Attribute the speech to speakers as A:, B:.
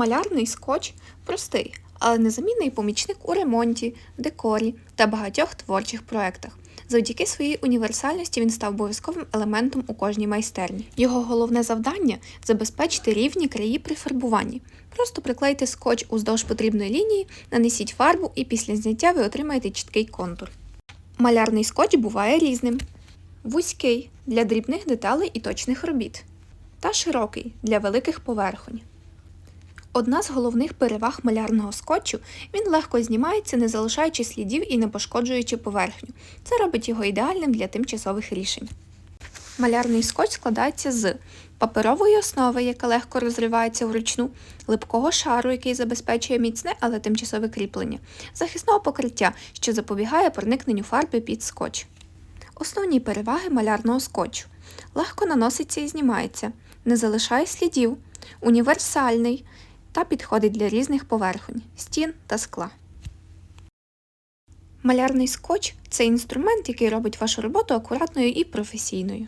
A: Малярний скотч простий, але незамінний помічник у ремонті, декорі та багатьох творчих проектах. Завдяки своїй універсальності він став обов'язковим елементом у кожній майстерні. Його головне завдання забезпечити рівні краї при фарбуванні. Просто приклейте скотч уздовж потрібної лінії, нанесіть фарбу і після зняття ви отримаєте чіткий контур. Малярний скотч буває різним: вузький для дрібних деталей і точних робіт, та широкий для великих поверхонь. Одна з головних переваг малярного скотчу він легко знімається, не залишаючи слідів і не пошкоджуючи поверхню. Це робить його ідеальним для тимчасових рішень. Малярний скотч складається з паперової основи, яка легко розривається вручну, липкого шару, який забезпечує міцне, але тимчасове кріплення, захисного покриття, що запобігає проникненню фарби під скотч. Основні переваги малярного скотчу. Легко наноситься і знімається, не залишає слідів, універсальний та підходить для різних поверхонь, стін та скла. Малярний скотч це інструмент, який робить вашу роботу акуратною і професійною.